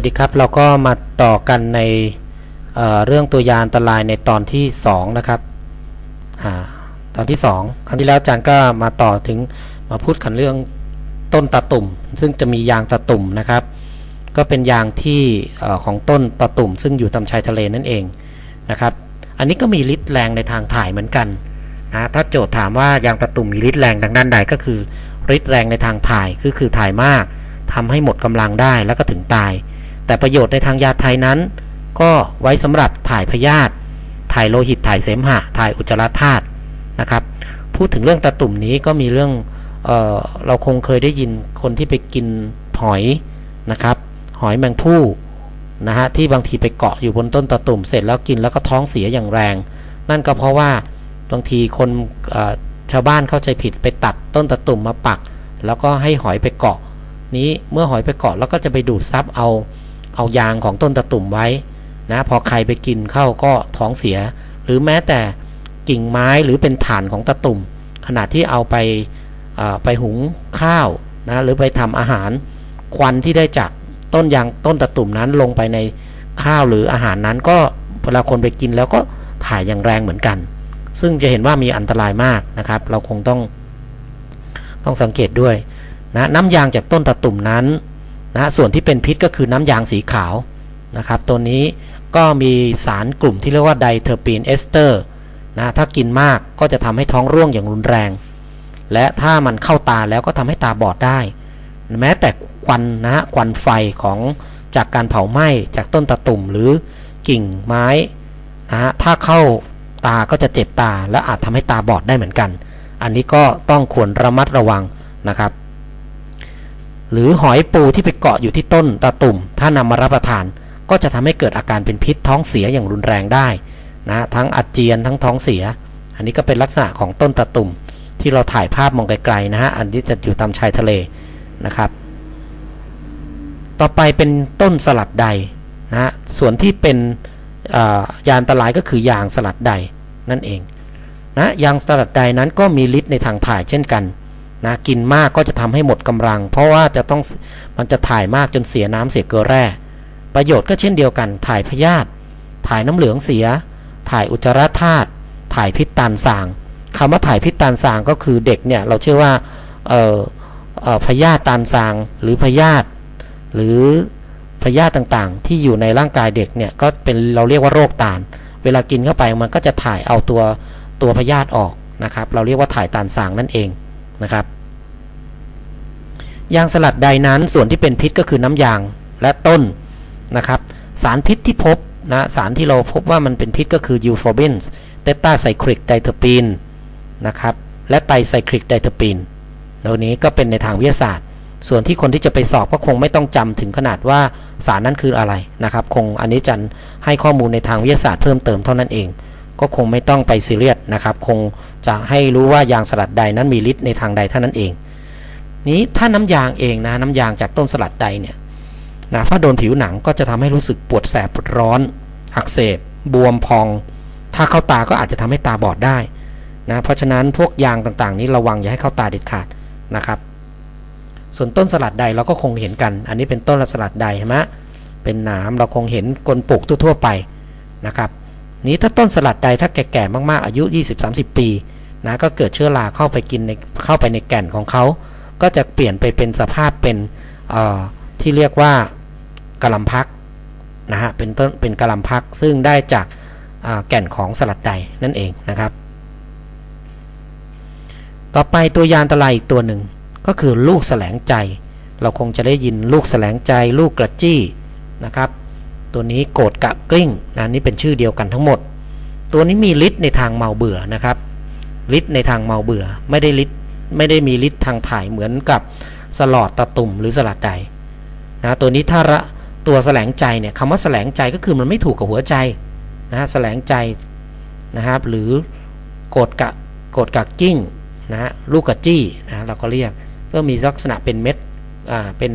วัสดีครับ เราก็มาต่อกันในเเรื่องตัวยาอันตรายในตอนที่ 2 นะครับอตอนที่ 2 ครั้งที่แล้วอาจารย์ก็มาต่อถึงมาพูดกันเรื่องต้นตะตุ่ม ซึ่งจะมียางตะตุ่มนะครับ ก็เป็นยางที่อของต้นตะตุ่ม ซึ่งอยู่ตามชายทะเลนั่นเองนะครับ อันนี้ก็มีฤทธิ์แรงในทางถ่ายเหมือนกันนะถ้าโจทย์ถามว่ายางตะตุ่มมีฤทธิ์แรงทางด้านใดก็คือฤทธิ์แรงในทางถ่ายคือคือถ่ายมากทำให้หมดกำลังได้แล้วก็ถึงตาย แต่ประโยชน์ในทางยาไทยนั้น ก็ไว้สำหรับถ่ายพยาธิถ่ายโลหิตถ่ายเสมหะถ่ายอุจจาระธาตุนะครับพูดถึงเรื่องตะตุ่มนี้ก็มีเรื่องเออเราคงเคยได้ยินคนที่ไปกินหอยนะครับ หอยแมงผู้นะฮะที่บางทีไปเกาะอยู่บนต้นตะตุ่มเสร็จแล้วกินแล้วก็ท้องเสียอย่างแรง นั่นก็เพราะว่าบางทีคนชาวบ้านเข้าใจผิดไปตัดต้นตะตุ่มมาปัก แล้วก็ให้หอยไปเกาะ นี้เมื่อหอยไปเกาะแล้วก็จะไปดูดซับเอา เอายางของต้นตะตุ่มไว้นะพอใครไปกินเข้าก็ท้องเสีย หรือแม้แต่กิ่งไม้หรือเป็นฐานของตะตุ่ม ขณะที่เอาไปไปหุงข้าวนะหรือไปทำอาหารควันที่ได้จากต้นยางต้นตะตุ่มนั้นลงไปในข้าวหรืออาหารนั้นก็เวลาคนไปกินแล้วก็ถ่ายอย่างแรงเหมือนกัน ซึ่งจะเห็นว่ามีอันตรายมากนะครับ เราคงต้องต้องสังเกตด้วยนะน้ำยางจากต้นตะตุ่มนั้น นะส่วนที่เป็นพิษก็คือน้ำยางสีขาวนะครับตัวนี้ก็มีสารกลุ่มที่เรียกว่าไดเทอร์ปีนเอสเตอร์นะถ้ากินมากก็จะทำให้ท้องร่วงอย่างรุนแรง และถ้ามันเข้าตาแล้วก็ทำให้ตาบอดได้ แม้แต่ควันนะฮะควันไฟของจากการเผาไหม้จากต้นตะตุ่มหรือกิ่งไม้นะฮะถ้าเข้าตาก็จะเจ็บตาและอาจทำให้ตาบอดได้เหมือนกัน อันนี้ก็ต้องควรระมัดระวังนะครับ หรือหอยปูที่ไปเกาะอยู่ที่ต้นตะตุ่ม ถ้านำมารับประทาน ก็จะทำให้เกิดอาการเป็นพิษท้องเสียอย่างรุนแรงได้นะทั้งอาเจียนทั้งท้องเสีย อันนี้ก็เป็นลักษณะของต้นตะตุ่ม ที่เราถ่ายภาพมองไกลๆนะฮะอันนี้จะอยู่ตามชายทะเลนะครับ ต่อไปเป็นต้นสลัดใดนะฮะส่วนที่เป็นยานตรายก็คือยางสลัดใดนั่นเองนะยางสลัดใดนั้นก็มีฤทธิ์ในทางถ่ายเช่นกัน นะกินมากก็จะทำให้หมดกำลัง เพราะว่าจะต้องมันจะถ่ายมากจนเสียน้ำเสียเกลือแร่ ประโยชน์ก็เช่นเดียวกัน ถ่ายพยาธิถ่ายน้ำเหลืองเสีย ถ่ายอุจจาระธาตุถ่ายพิษตานสางคำว่าถ่ายพิษตานสางก็คือเด็กเนี่ยเราเชื่อว่าเออเอ่อพยาธิตานสางหรือพยาธิหรือพยาธิต่างๆ ที่อยู่ในร่างกายเด็กเนี่ยก็เป็นเราเรียกว่าโรคตาน เวลากินเข้าไปมันก็จะถ่ายเอาตัวตัวพยาธิออกนะครับ เราเรียกว่าถ่ายตานสางนั่นเอง นะครับ ยางสลัดใดนั้นส่วนที่เป็นพิษก็คือน้ำยางและต้นนะครับ สารพิษที่พบนะสารที่เราพบว่ามันเป็นพิษก็คือยูโฟบินส์เตตาไซคลิกไดเทอร์ปีนนะครับ และไตไซคลิกไดเทอร์ปีนเหล่านี้ก็เป็นในทางวิทยาศาสตร์ ส่วนที่คนที่จะไปสอบก็คงไม่ต้องจำถึงขนาดว่าสารนั้นคืออะไรนะครับ คงอันนี้จันให้ข้อมูลในทางวิทยาศาสตร์เพิ่มเติมเท่านั้นเอง ก็คงไม่ต้องไปซีเรียสนะครับ คงจะให้รู้ว่ายางสลัดใดนั้นมีฤทธิ์ในทางใดเท่านั้นเอง นี้ถ้าน้ำยางเองนะน้ำยางจากต้นสลัดใดเนี่ยนะถ้าโดนผิวหนังก็จะทำให้รู้สึกปวดแสบปวดร้อน อักเสบบวมพอง ถ้าเข้าตาก็อาจจะทำให้ตาบอดได้นะเพราะฉะนั้นพวกยางต่างๆ นี้ระวังอย่าให้เข้าตาเด็ดขาดนะครับ ส่วนต้นสลัดใดเราก็คงเห็นกัน อันนี้เป็นต้นสลัดใดใช่ไหมเป็นหนามเราคงเห็นกลปลูกทั่วๆไปนะครับ นี้ถ้าต้นสลัดใดถ้าแก่ๆมากๆอายุ 20-30 ปีนะก็เกิดเชื้อราเข้าไปกินในเข้าไปในแก่นของเขา ก็จะเปลี่ยนไปเป็นสภาพเป็นที่เรียกว่ากระลำพักนะฮะเป็นต้นเป็นกระลำพักซึ่งได้จากแก่นของสลัดใดนั่นเองนะครับ ต่อไปตัวยานตะไลอีกตัวหนึ่งก็คือลูกแสลงใจ เราคงจะได้ยินลูกแสลงใจ ลูกกระจี้นะครับ ตัวนี้โกดกะกลิ้งนะนี่เป็นชื่อเดียวกันทั้งหมด ตัวนี้มีฤทธิ์ในทางเมาเบื่อนะครับฤทธิ์ในทางเมาเบื่อ ไม่ได้ฤทธิ์ไม่ได้มีฤทธิ์ทางถ่ายเหมือนกับสลอดตะตุ่มหรือสลัดใดนะตัวนี้ถ้าระตัวแสลงใจเนี่ยคำว่าแสลงใจก็คือมันไม่ถูกกับหัวใจนะแสลงใจนะครับหรือโกดกะโกดกะกิ้งนะฮะลูกกะจี้นะเราก็เรียกก็มีลักษณะเป็นเม็ดอ่าเป็น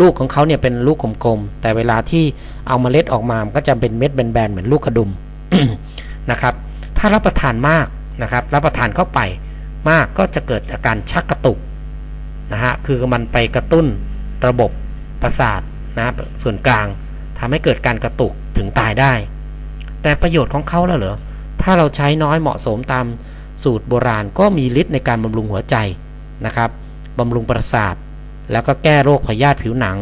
ลูกของเขาเนี่ยเป็นลูกกลมๆแต่เวลาที่เอามาเมล็ดออกมามันก็จะเป็นเม็ดแบนๆเหมือนลูกกระดุมนะครับ ถ้ารับประทานมากนะครับ รับประทานเข้าไปมากก็จะเกิดอาการชักกระตุกนะฮะคือมันไปกระตุ้นระบบประสาทนะส่วนกลางทำให้เกิดการกระตุกถึงตายได้ แต่ประโยชน์ของเขาแล้วเหรอถ้าเราใช้น้อยเหมาะสมตามสูตรโบราณก็มีฤทธิ์ในการบำรุงหัวใจนะครับบำรุงประสาท แล้วก็แก้โรคพยาธิผิวหนัง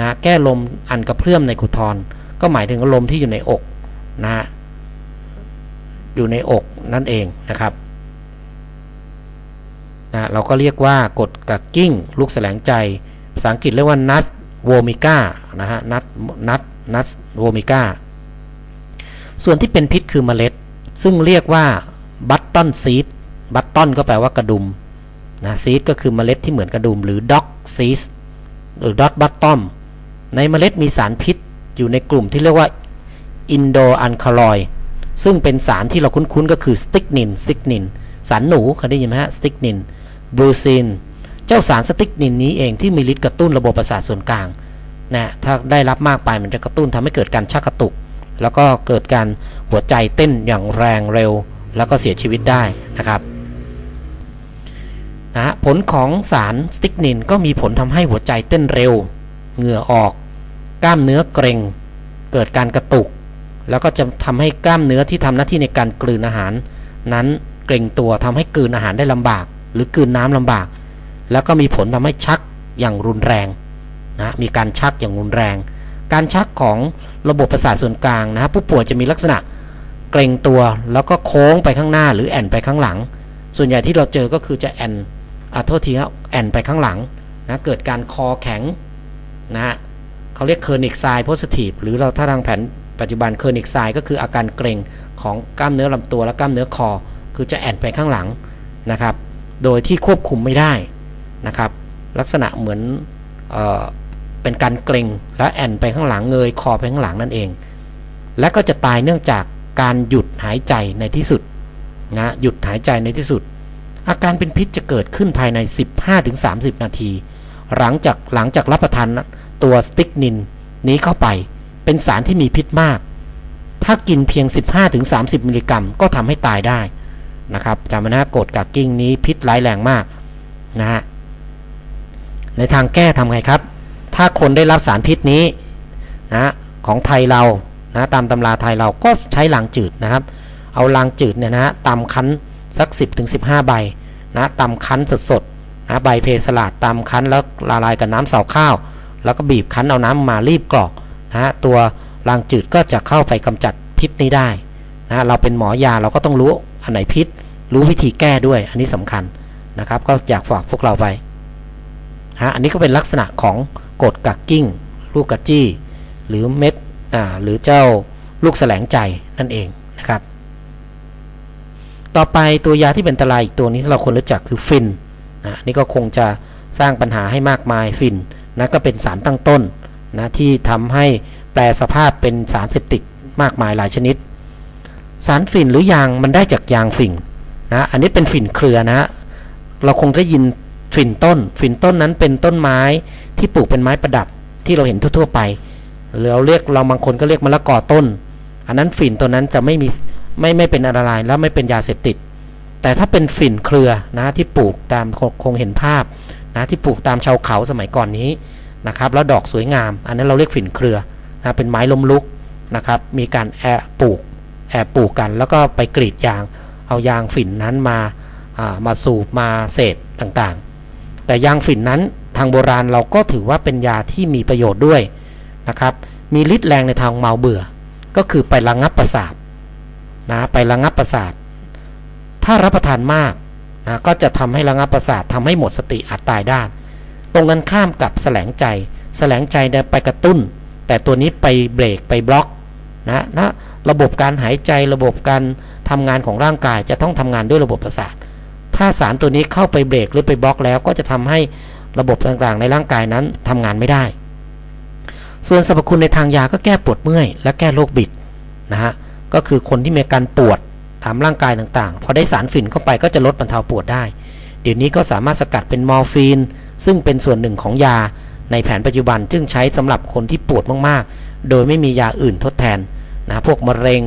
นะแก้ลมอันกระเพื่อมในกุทรก็หมายถึงลมที่อยู่ในอกนะอยู่ในอกนั่นเองนะครับนะเราก็เรียกว่ากดกักกิ้ง ลูกแสลงใจภาษาอังกฤษเรียกว่านัสโวมิก้านะฮะนัทนัทนัสโวมิก้าส่วนที่เป็นพิษคือเมล็ด ซึ่งเรียกว่าบัตตันซีดบัตตันก็แปลว่ากระดุม นะซีดก็คือเมล็ดที่เหมือนกระดุมหรือด็อกซีสหรือด็อทบัตตอมในเมล็ดมีสารพิษอยู่ในกลุ่มที่เรียกว่าอินโดอันคาลอยซึ่งเป็นสารที่เราคุ้นๆก็คือสติกนินสติกนินสารหนูเคยได้ยินไหมฮะสติกนินบรูซินเจ้าสารสติกนินนี้เองที่มีฤทธิ์กระตุ้นระบบประสาทส่วนกลางนะถ้าได้รับมากไปมันจะกระตุ้นทำให้เกิดการชักกระตุก แล้วก็เกิดการหัวใจเต้นอย่างแรงเร็ว แล้วก็เสียชีวิตได้นะครับ นะผลของสารสติกนินก็มีผลทำให้หัวใจเต้นเร็ว เหงื่อออก กล้ามเนื้อเกร็ง เกิดการกระตุก แล้วก็จะทำให้กล้ามเนื้อที่ทำหน้าที่ในการกลืนอาหาร นั้นเกร็งตัวทำให้กลืนอาหารได้ลำบาก หรือกลืนน้ำลำบาก แล้วก็มีผลทำให้ชักอย่างรุนแรงนะมีการชักอย่างรุนแรง การชักของระบบประสาทส่วนกลางนะผู้ป่วยจะมีลักษณะเกร็งตัวแล้วก็โค้งไปข้างหน้าหรือแอนไปข้างหลัง ส่วนใหญ่ที่เราเจอก็คือจะแอน โทษทีครับแอนไปข้างหลังนะเกิดการคอแข็งนะเขาเรียกเคอร์นิกไซโพสิทีฟหรือเราถ้าทางแผนปัจจุบันเคอร์นิกไซก็คืออาการเกร็งของกล้ามเนื้อลำตัวและกล้ามเนื้อคอ คือจะแอนไปข้างหลังนะครับ โดยที่ควบคุมไม่ได้นะครับ ลักษณะเหมือนเออเป็นการเกร็งและแอนไปข้างหลังเงยคอไปข้างหลังนั่นเอง และก็จะตายเนื่องจากการหยุดหายใจในที่สุดนะหยุดหายใจในที่สุด อาการเป็นพิษจะเกิดขึ้นภายใน 15-30 นาที หลังจากหลังจากรับประทานตัวสติกนินนี้เข้าไป เป็นสารที่มีพิษมาก ถ้ากินเพียง 15-30 มิลลิกรัมก็ทำให้ตายได้นะครับจำไว้นะกดกักกิ้งนี้พิษร้ายแรงมากนะฮะในทางแก้ทำไงครับ ถ้าคนได้รับสารพิษนี้นะของไทยเรานะตามตำราไทยเราก็ใช้ลางจืดนะครับ เอาลางจืดเนี่ยนะฮะตำคั้น สัก 10-15ถึงใบนะตำคั้นสดๆนะใบเพสลาดตำคั้นแล้วละลายกับน้ำเสาข้าว แล้วก็บีบคั้นเอาน้ำมารีบกรอกนะตัวลางจืดก็จะเข้าไปกำจัดพิษนี้ได้นะเราเป็นหมอยาเราก็ต้องรู้อันไหนพิษ รู้วิธีแก้ด้วยอันนี้สำคัญนะครับ ก็อยากฝากพวกเราไปฮะอันนี้ก็เป็นลักษณะของกดกักกิ้ง ลูกกระจี้ หรือเม็ดอ่าหรือเจ้าลูกแสลงใจนั่นเองนะครับ ต่อไปตัวยาที่เป็นอันตรายอีกตัวนี้ที่เราควรรู้จักคือฟินนะนี่ก็คงจะสร้างปัญหาให้มากมายฟินนะก็เป็นสารตั้งต้นนะที่ทำให้แปลสภาพเป็นสารเสพติดมากมายหลายชนิด สารฝิ่นหรือยางมันได้จากยางฝิ่นนะอันนี้เป็นฝิ่นเครือนะเราคงได้ยินฝิ่นต้นฝิ่นต้นนั้นเป็นต้นไม้ที่ปลูกเป็นไม้ประดับที่เราเห็นทั่วๆไปเราเรียกเราบางคนก็เรียกมะละกอต้น อันนั้นฝิ่นตัวนั้นจะไม่มี ไม่ไม่เป็นอันตรายแล้วไม่เป็นยาเสพติด แต่ถ้าเป็นฝิ่นเครือนะที่ปลูกตามคงเห็นภาพนะที่ปลูกตามชาวเขาสมัยก่อนนี้นะครับแล้วดอกสวยงาม อันนั้นเราเรียกฝิ่นเครือนะเป็นไม้ล้มลุกนะครับมีการแอบปลูกแอบปลูกกัน แล้วก็ไปกรีดยาง เอายางฝิ่นนั้นมาามาสูบมาเสพต่างๆ แต่ยางฝิ่นนั้นทางโบราณเราก็ถือว่าเป็นยาที่มีประโยชน์ด้วยนะครับมีฤทธิ์แรงในทางเมาเบื่อ ก็คือไประงับประสาท นะไประงับประสาท ถ้ารับประทานมากนะก็จะทำให้ระงับประสาททำให้หมดสติอาจตายได้ตรงกันข้ามกับแสลงใจ แสลงใจได้ไปกระตุ้น แต่ตัวนี้ไปเบรกไปบล็อกนะนะระบบการหายใจระบบการทำงานของร่างกายจะต้องทำงานด้วยระบบประสาท ถ้าสารตัวนี้เข้าไปเบรกหรือไปบล็อกแล้วก็จะทำให้ระบบต่างๆ ในร่างกายนั้นทำงานไม่ได้ ส่วนสรรพคุณในทางยาก็แก้ปวดเมื่อย และแก้โรคบิดนะฮะ ก็คือคนที่มีการปวดตามร่างกายต่างๆ พอได้สารฝิ่นเข้าไปก็จะลดบรรเทาปวดได้ เดี๋ยวนี้ก็สามารถสกัดเป็นมอร์ฟีน ซึ่งเป็นส่วนหนึ่งของยาในแผนปัจจุบันซึ่งใช้สำหรับคนที่ปวดมากๆ โดยไม่มียาอื่นทดแทนนะพวกมะเร็ง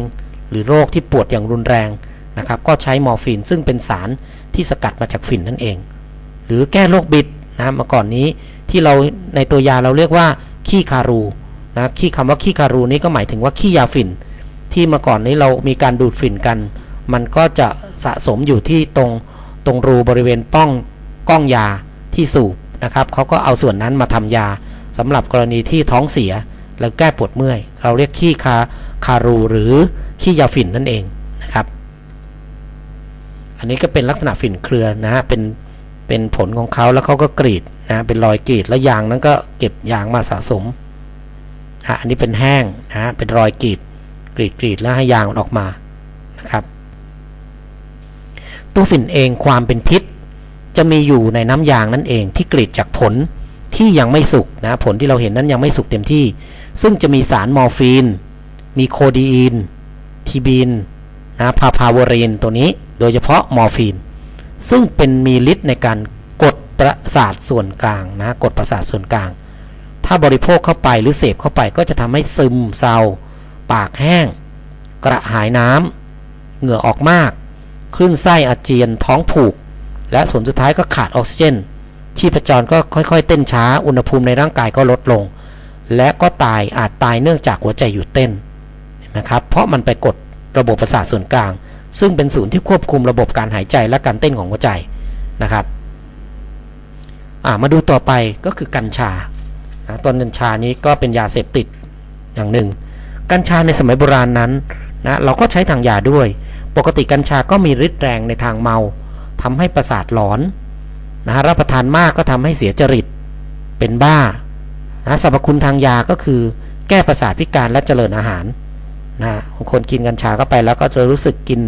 หรือโรคที่ปวดอย่างรุนแรงนะครับก็ใช้มอร์ฟีนซึ่งเป็นสารที่สกัดมาจากฝิ่นนั่นเอง หรือแก้โรคบิดนะเมื่อก่อนนี้ที่เราในตัวยาเราเรียกว่าขี้คารูนะขี้คำว่าขี้คารูนี้ก็หมายถึงว่าขี้ยาฝิ่น ที่มื่อก่อนนี้เรามีการดูดฝิ่นกัน มันก็จะสะสมอยู่ที่ตรงตรงรูบริเวณป้องก้องยาที่สูบนะครับเขาก็เอาส่วนนั้นมาทำยาสำหรับกรณีที่ท้องเสียแล้วแก้ปวดเมื่อย เราเรียกขี้คาคารูหรือขี้ยาฝิ่นนั่นเองนะครับ อันนี้ก็เป็นลักษณะฝิ่นเครือนะฮะเป็นเป็นผลของเขาแล้วเขาก็กรีดนะเป็นรอยกรีดแล้วยางนั้นก็เก็บยางมาสะสมฮะอันนี้เป็นแห้งนะเป็นรอยกรีด กรีดกรีดแล้วให้ยางมันออกมานะครับตัวฝิ่นเองความเป็นพิษ จะมีอยู่ในน้ำยางนั่นเองที่กรีดจากผลที่ยังไม่สุกนะผลที่เราเห็นนั้นยังไม่สุกเต็มที่ ซึ่งจะมีสารมอร์ฟีน มีโคดีนทีบีนนะพาพาวรีนตัวนี้โดยเฉพาะมอร์ฟีน ซึ่งเป็นมีฤทธิ์ในการกดประสาทส่วนกลางนะกดประสาทส่วนกลาง ถ้าบริโภคเข้าไปหรือเสพเข้าไปก็จะทำให้ซึมเซา ปากแห้ง กระหายน้ำเหงื่อออกมาก คลื่นไส้อาเจียนท้องผูก และผลสุดท้ายก็ขาดออกซิเจน ชีพจรก็ค่อยๆ เต้นช้าอุณหภูมิในร่างกายก็ลดลง และก็ตายอาจตายเนื่องจากหัวใจหยุดเต้นนะครับเพราะมันไปกดระบบประสาทส่วนกลาง ซึ่งเป็นศูนย์ที่ควบคุมระบบการหายใจและการเต้นของหัวใจนะครับมาดูต่อไปก็คือกัญชาต้นกัญชานี้ก็เป็นยาเสพติดอย่างหนึ่ง กัญชาในสมัยโบราณนั้นนะเราก็ใช้ทางยาด้วย ปกติกัญชาก็มีฤทธิ์แรงในทางเมาทำให้ประสาทหลอนนะรับประทานมากก็ทำให้เสียจริต เป็นบ้านะสรรพคุณทางยาก็คือ แก้ประสาทพิการและเจริญอาหารนะบางคนกินกัญชาเข้าไปแล้วก็จะรู้สึกกิน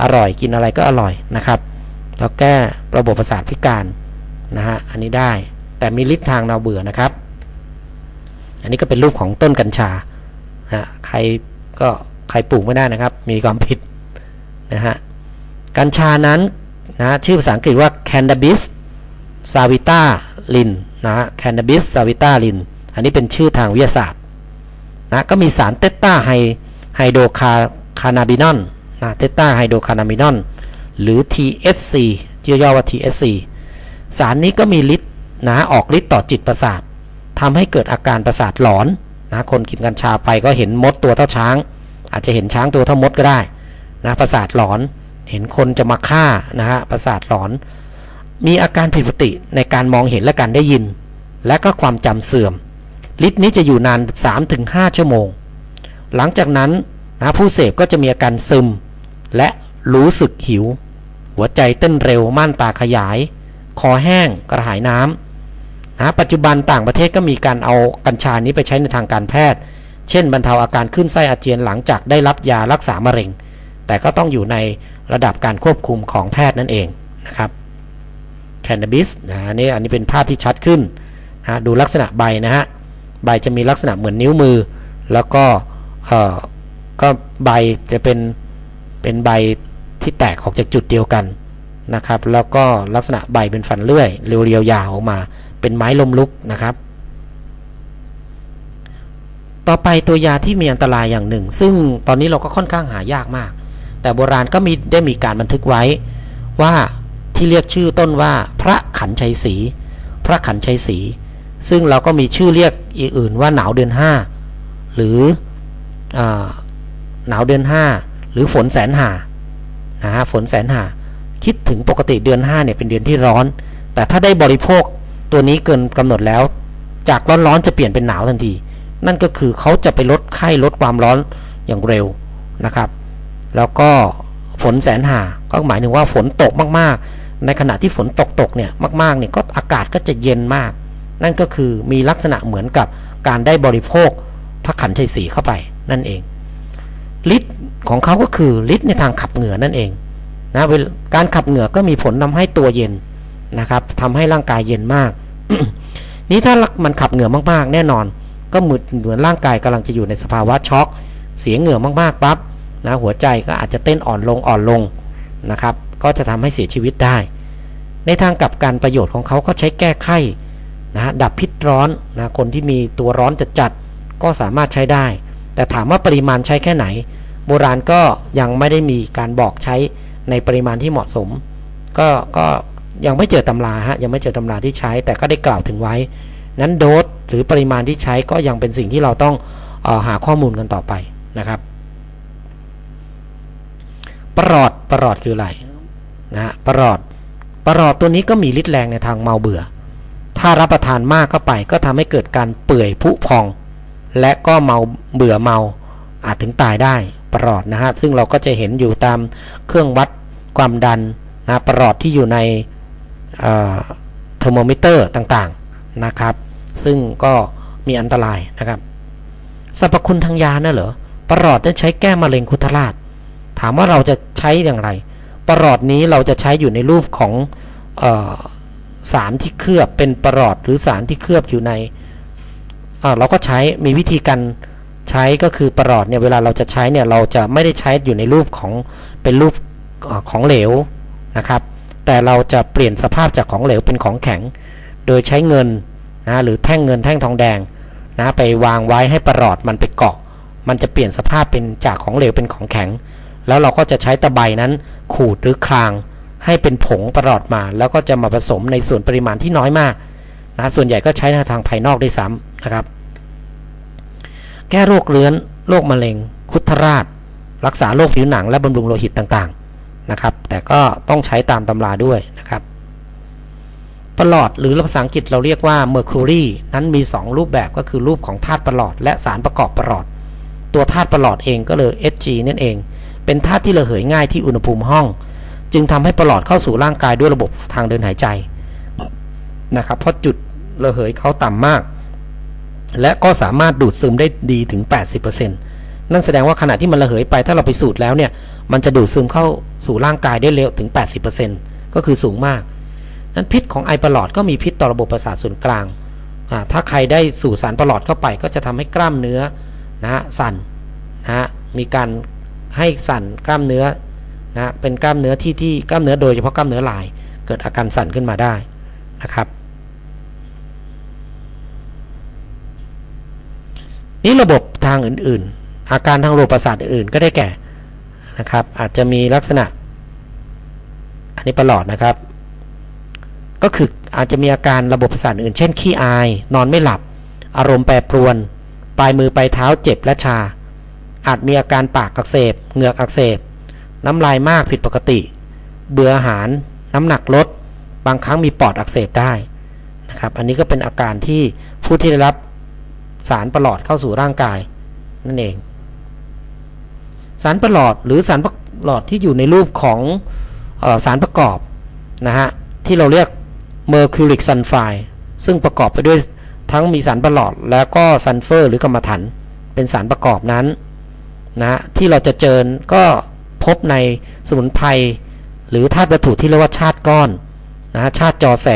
อร่อยกินอะไรก็อร่อยนะครับแล้วแก้ระบบประสาทพิการนะฮะอันนี้ได้แต่มีฤทธิ์ทางนาเบื่อนะครับ อันนี้ก็เป็นรูปของต้นกัญชา นะใครก็ใครปลูกไม่ได้นะครับ มีความผิดนะฮะกัญชานั้นนะชื่อภาษาอังกฤษว่า cannabis savita lin นะฮะ cannabis savita lin อันนี้เป็นชื่อทางวิทยาศาสตร์นะก็มีสารเตต้าไฮไฮโดคาคานาบินอนนะเตต้าไฮโดคานาบินอนหรือ THC ย่อว่า THC สารนี้ก็มีฤทธิ์นะออกฤทธิ์ต่อจิตประสาททำให้เกิดอาการประสาทหลอน นะคนกินกัญชาไปก็เห็นมดตัวเท่าช้าง อาจจะเห็นช้างตัวเท่ามดก็ได้นะประสาทหลอนเห็นคนจะมาฆ่านะฮะประสาทหลอน มีอาการผิดปกติในการมองเห็นและการได้ยิน และก็ความจำเสื่อมฤทธิ์นี้จะอยู่นาน 3-5 ชั่วโมง หลังจากนั้นนะผู้เสพก็จะมีอาการซึม และรู้สึกหิว หัวใจเต้นเร็วม่านตาขยาย คอแห้งกระหายน้ำ นะปัจจุบันต่างประเทศก็มีการเอากัญชานี้ไปใช้ในทางการแพทย์ เช่น บรรเทาอาการขึ้นไส้อาเจียนหลังจากได้รับยารักษามะเร็ง แต่ก็ต้องอยู่ในระดับการควบคุมของแพทย์นั่นเองนะครับแคนนาบิสนะนี่อันนี้เป็นภาพที่ชัดขึ้นนะดูลักษณะใบนะฮะใบจะมีลักษณะเหมือนนิ้วมือ แล้วก็เอ่อก็ใบจะเป็นเป็นใบที่แตกออกจากจุดเดียวกันนะครับ แล้วก็ลักษณะใบเป็นฟันเลื่อยเรียวๆยาวออกมา เป็นไม้ลมลุกนะครับ ต่อไปตัวยาที่มีอันตรายอย่างหนึ่ง ซึ่งตอนนี้เราก็ค่อนข้างหายากมาก แต่โบราณก็มีได้มีการบันทึกไว้ว่าที่เรียกชื่อต้นว่าพระขันชัยศรีพระขันชัยศรีซึ่งเราก็มีชื่อเรียกอีกอื่นว่าหนาวเดือน 5 หรืออหนาวเดือน 5 หรือฝนแสนหานะฮะฝนแสนหาคิดถึงปกติเดือน 5เนี่ยเป็นเดือนที่ร้อน แต่ถ้าได้บริโภค ตัวนี้เกินกำหนดแล้ว จากร้อนๆจะเปลี่ยนเป็นหนาวทันที นั่นก็คือเขาจะไปลดไข้ลดความร้อนอย่างเร็วนะครับ แล้วก็ฝนแสนหาก็หมายถึงว่าฝนตกมากๆ ในขณะที่ฝนตกตกเนี่ยมากๆเนี่ยก็อากาศก็จะเย็นมาก นั่นก็คือมีลักษณะเหมือนกับการได้บริโภคพระขันชัยสีเข้าไปนั่นเองฤทธิ์ของเขาก็คือฤทธิ์ในทางขับเหงื่อนั่นเองนะการขับเหงื่อก็มีผลทาให้ตัวเย็นนะครับทำให้ร่างกายเย็นมาก นี้ถ้ามันขับเหงื่อมากๆ แน่นอน ก็เหมือนร่างกายกำลังจะอยู่ในสภาวะช็อก เสียเหงื่อมากๆปั๊บนะหัวใจก็อาจจะเต้นอ่อนลงอ่อนลงนะครับ ก็จะทำให้เสียชีวิตได้ ในทางกลับกันประโยชน์ของเขาก็ใช้แก้ไขนะดับพิษร้อนนะคนที่มีตัวร้อนจัดจัดก็สามารถใช้ได้ แต่ถามว่าปริมาณใช้แค่ไหน โบราณก็ยังไม่ได้มีการบอกใช้ในปริมาณที่เหมาะสม ก็ก็ ยังไม่เจอตำราฮะยังไม่เจอตำราที่ใช้ แต่ก็ได้กล่าวถึงไว้ นั้นโดสหรือปริมาณที่ใช้ก็ยังเป็นสิ่งที่เราต้องออหาข้อมูลกันต่อไปนะครับ ประหลอดประหลอดคืออะไรนะฮะประหลอดประหลอดตัวนี้ก็มีฤทธิ์แรงในทางเมาเบื่อ ถ้ารับประทานมากเข้าไป ก็ทำให้เกิดการเปื่อยผุพอง และก็เมาเบื่อเมาอาจถึงตายได้ประหลอดนะฮะซึ่งเราก็จะเห็นอยู่ตามเครื่องวัดความดันนะประหลอดที่อยู่ใน เทอร์โมมิเตอร์ต่างๆนะครับ ซึ่งก็มีอันตรายนะครับสรรพคุณทางยาน่ะเหรอประหลอดจะใช้แก้มะเร็งคุทราช ถามว่าเราจะใช้อย่างไร ประหลอดนี้เราจะใช้อยู่ในรูปของออสารที่เคลือบเป็นประหลอดหรือสารที่เคลือบอยู่ในเราก็ใช้มีวิธีการใช้ก็คือประหลอดเนี่ยเวลาเราจะใช้เนี่ยเราจะไม่ได้ใช้อยู่ในรูปของเป็นรูปอของเหลวนะครับ แต่เราจะเปลี่ยนสภาพจากของเหลวเป็นของแข็ง โดยใช้เงินนะหรือแท่งเงินแท่งทองแดงนะไปวางไว้ให้ประหลอดมันไปเกาะ มันจะเปลี่ยนสภาพเป็นจากของเหลวเป็นของแข็ง แล้วเราก็จะใช้ตะไบนั้นขูดหรือคลาง ให้เป็นผงประหลอดมา แล้วก็จะมาผสมในส่วนปริมาณที่น้อยมากนะส่วนใหญ่ก็ใช้ในทางภายนอกได้ซ้ำนะครับ แก้โรคเรื้อนโรคมะเร็ง คุทราช รักษาโรคผิวหนังและบำรุงโลหิตต่างๆ นะครับ แต่ก็ต้องใช้ตามตำราด้วยนะครับประหลอดหรือภาษาอังกฤษเราเรียกว่า mercury นั้นมี 2 รูปแบบก็คือรูปของธาตุประหลอด และสารประกอบประหลอด ตัวธาตุประหลอดเองก็เลย Hg นั่นเอง เป็นธาตุที่ระเหยง่ายที่อุณหภูมิห้อง จึงทำให้ประหลอดเข้าสู่ร่างกายด้วยระบบทางเดินหายใจนะครับเพราะจุดระเหยเขาต่ำมาก และก็สามารถดูดซึมได้ดีถึง 80% นั่นแสดงว่าขณะที่มันระเหยไป ถ้าเราไปสูดแล้วเนี่ย มันจะดูดซึมเข้าสู่ร่างกายได้เร็วถึง 80%ก็คือสูงมาก นั้นพิษของไอประหลอดก็มีพิษต่อระบบประสาทส่วนกลาง ถ้าใครได้สู่สารประหลอดเข้าไป ก็จะทำให้กล้ามเนื้อนะฮะสั่นนะฮะ มีการให้สั่นกล้ามเนื้อนะ เป็นกล้ามเนื้อที่ที่กล้ามเนื้อโดยเฉพาะกล้ามเนื้อลาย เกิดอาการสั่นขึ้นมาได้นะครับนี่ระบบทางอื่นๆ อาการทางระบบประสาทอื่นๆ ก็ได้แก่นะครับ อาจจะมีลักษณะ อันนี้ประหลอดนะครับ ก็คืออาจจะมีอาการระบบประสาทอื่น เช่นขี้อาย นอนไม่หลับ อารมณ์แปรปรวน ปลายมือปลายเท้าเจ็บและชา อาจมีอาการปากอักเสบ เหงือกอักเสบ น้ำลายมากผิดปกติ เบื่ออาหาร น้ำหนักลด บางครั้งมีปอดอักเสบได้นะครับ อันนี้ก็เป็นอาการที่ผู้ที่ได้รับสารประหลอดเข้าสู่ร่างกายนั่นเอง สารประหลอดหรือสารประหลอดที่อยู่ในรูปของออสารประกอบนะฮะที่เราเรียกเมอร์คิวริกซัลไฟซึ่งประกอบไปด้วยทั้งมีสารประหลอดแล้วก็ซัลเฟอร์หรือกรรมฐานเป็นสารประกอบนั้นนะที่เราจะเจอก็พบในสมุนไพรหรือธาตุวัตถุที่เรียกว่าชาติก้อนนะชาติจอแส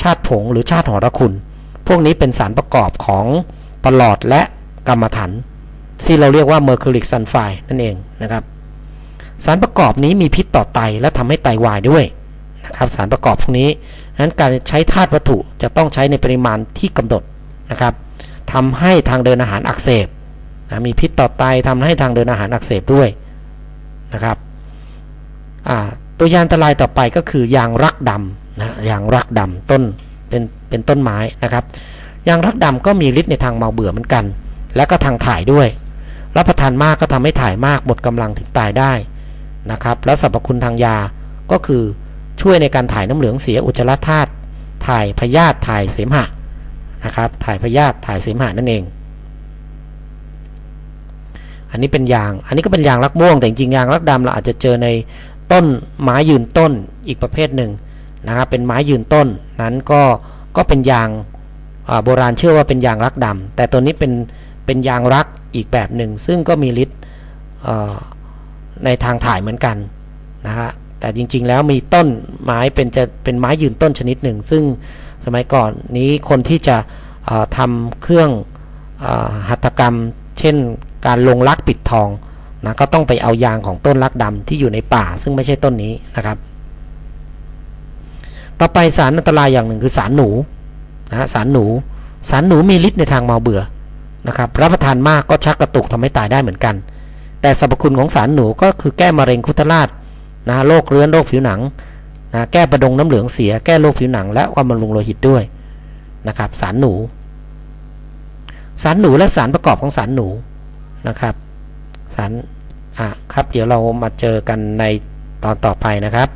ชาติผง หรือชาติหอระคุณ พวกนี้เป็นสารประกอบของประหลอดและกรรมฐาน ที่เราเรียกว่าเมอร์คิวริกซัลไฟด์นั่นเองนะครับ สารประกอบนี้มีพิษต่อไตและทำให้ไตาวายด้วยนะครับสารประกอบพวกนี้นั้นการใช้ธาตุวัตถุจะต้องใช้ในปริมาณที่กำหนดนะครับทำให้ทางเดินอาหารอักเสบนะมีพิษต่อไตทำให้ทางเดินอาหารอักเสบด้วยนะครับตัวยาอันตรายต่อไปก็คือยางรักดำนะยางรักดำต้นเป็นเป็นต้นไม้นะครับยางรักดำก็มีฤทธิ์ในทางเมาเบื่อเหมือนกัน และก็ทางถ่ายด้วย รับประทานมากก็ทำให้ถ่ายมากหมดกำลังถึงตายได้นะครับแล้วสรรพคุณทางยาก็คือช่วยในการถ่ายน้ำเหลืองเสียอุจจาระธาตุถ่ายพยาธิถ่ายเสมหะนะครับถ่ายพยาธิถ่ายเสมหะนั่นเอง อันนี้เป็นยางอันนี้ก็เป็นยางรักม่วงแต่จริงยางรักดำเราอาจจะเจอในต้นไม้ยืนต้นอีกประเภทหนึ่งนะครับเป็นไม้ยืนต้นนั้นก็ก็เป็นยางโบราณเชื่อว่าเป็นยางรักดำแต่ตัวนี้เป็นเป็นยางรัก อีกแบบหนึ่ง ซึ่งก็มีฤทธิ์ในทางถ่ายเหมือนกันนะฮะแต่จริงๆแล้วมีต้นไม้เป็นจะเป็นไม้ยืนต้นชนิดหนึ่ง ซึ่งสมัยก่อนนี้คนที่จะทำเครื่องอหัตถกรรม เช่นการลงลักปิดทองนะก็ต้องไปเอายางของต้นลักดำที่อยู่ในป่า ซึ่งไม่ใช่ต้นนี้นะครับ ต่อไปสารอันตรายอย่างหนึ่งคือสารหนูนะสารหนู สารหนูมีฤทธิ์ในทางเมาเบื่อ นะครับรับประทานมากก็ชักกระตุกทำให้ตายได้เหมือนกัน แต่สรรพคุณของสารหนูก็คือแก้มะเร็งคุตราชนะโรคเรื้อนโรคผิวหนังนะแก้ประดงน้ำเหลืองเสียแก้โรคผิวหนัง และความบำรุงโลหิตด้วยนะครับสารหนู สารหนูและสารประกอบของสารหนูนะครับสารอะครับเดี๋ยวเรามาเจอกันในตอนต่อไปนะครับ